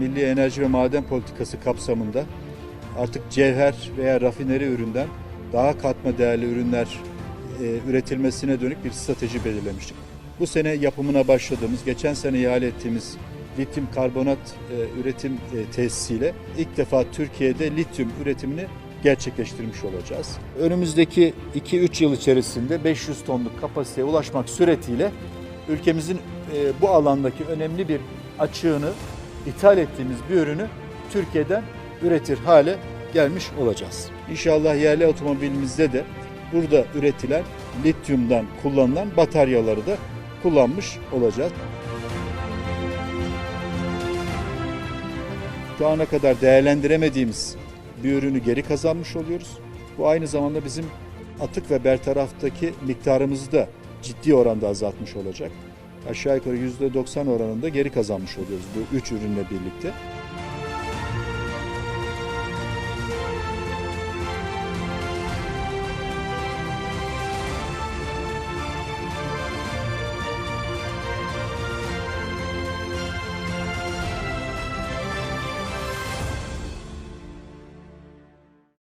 Milli Enerji ve Maden Politikası kapsamında artık cevher veya rafineri üründen daha katma değerli ürünler e, üretilmesine dönük bir strateji belirlemiştik. Bu sene yapımına başladığımız, geçen sene ihale ettiğimiz lityum karbonat e, üretim e, tesisiyle ilk defa Türkiye'de lityum üretimini gerçekleştirmiş olacağız. Önümüzdeki 2-3 yıl içerisinde 500 tonluk kapasiteye ulaşmak suretiyle ülkemizin e, bu alandaki önemli bir açığını ithal ettiğimiz bir ürünü Türkiye'den üretir hale gelmiş olacağız. İnşallah yerli otomobilimizde de burada üretilen lityumdan kullanılan bataryaları da kullanmış olacağız. Şu ana kadar değerlendiremediğimiz bir ürünü geri kazanmış oluyoruz. Bu aynı zamanda bizim atık ve bertaraftaki miktarımızı da ciddi oranda azaltmış olacak. Aşağı yukarı %90 oranında geri kazanmış oluyoruz bu üç ürünle birlikte.